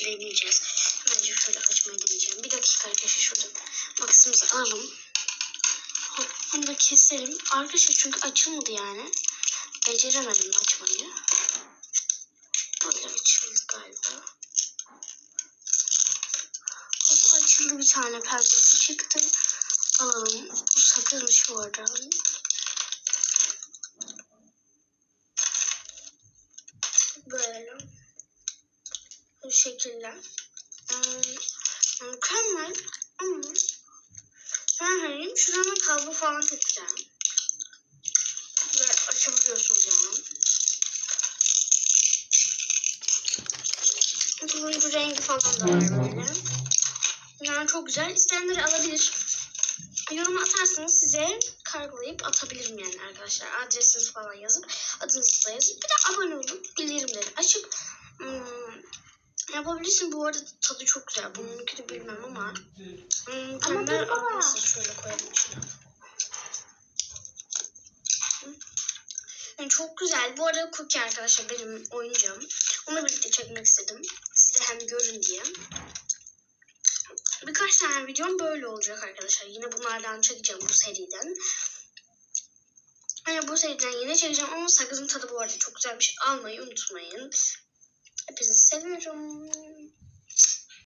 deneyeceğiz. Önce şöyle açmayı deneyeceğim. Bir dakika arkadaşlar şurada makasımızı alalım. Hop, Bunu da keselim. Arkadaşlar çünkü açılmadı yani. Beceremedim açmayı. Böyle açıldı galiba. Hop, açıldı bir tane perdesi çıktı. Alalım. Bu sakızmış bu arada. Böyle. Bu şekilde. Hmm, mükemmel. Ama ben hayır. Şuranın kalıbı falan çok güzel. Ve açabiliyorsunuz yani. Turuncu rengi falan da var böyle. Yani çok güzel. İsteyenleri alabilir. Yorum atarsanız size kargolayıp atabilirim yani arkadaşlar. Adresinizi falan yazıp adınızı da yazıp bir de abone olup bildirimleri açıp yapabilirsin. Bu arada tadı çok güzel. Bununki de bilmem ama hmm, Ama dur baba. şöyle koyalım içine. Yani çok güzel. Bu arada Cookie arkadaşlar benim oyuncağım. Onunla birlikte çekmek istedim. Size hem görün diye. Birkaç tane videom böyle olacak arkadaşlar. Yine bunlardan çekeceğim bu seriden. Yani bu seriden yine çekeceğim ama sakızın tadı bu arada çok güzelmiş. Almayı unutmayın. 我那种。